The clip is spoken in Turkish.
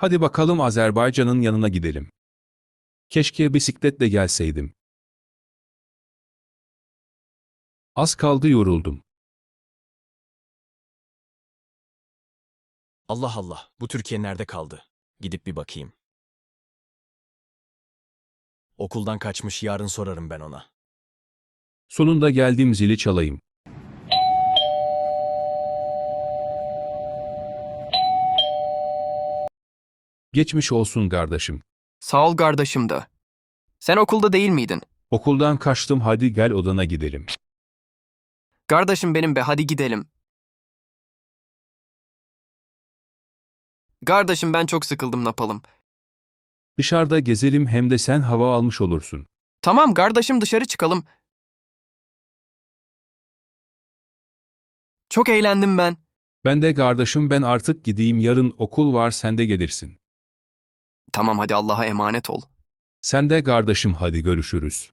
Hadi bakalım Azerbaycan'ın yanına gidelim. Keşke bisikletle gelseydim. Az kaldı yoruldum. Allah Allah, bu Türkiye nerede kaldı? Gidip bir bakayım. Okuldan kaçmış, yarın sorarım ben ona. Sonunda geldim zili çalayım. Geçmiş olsun kardeşim. Sağ ol kardeşim de. Sen okulda değil miydin? Okuldan kaçtım hadi gel odana gidelim. Kardeşim benim be hadi gidelim. Kardeşim ben çok sıkıldım ne yapalım. Dışarıda gezelim hem de sen hava almış olursun. Tamam kardeşim dışarı çıkalım. Çok eğlendim ben. Ben de kardeşim ben artık gideyim yarın okul var sen de gelirsin. Tamam hadi Allah'a emanet ol. Sen de kardeşim hadi görüşürüz.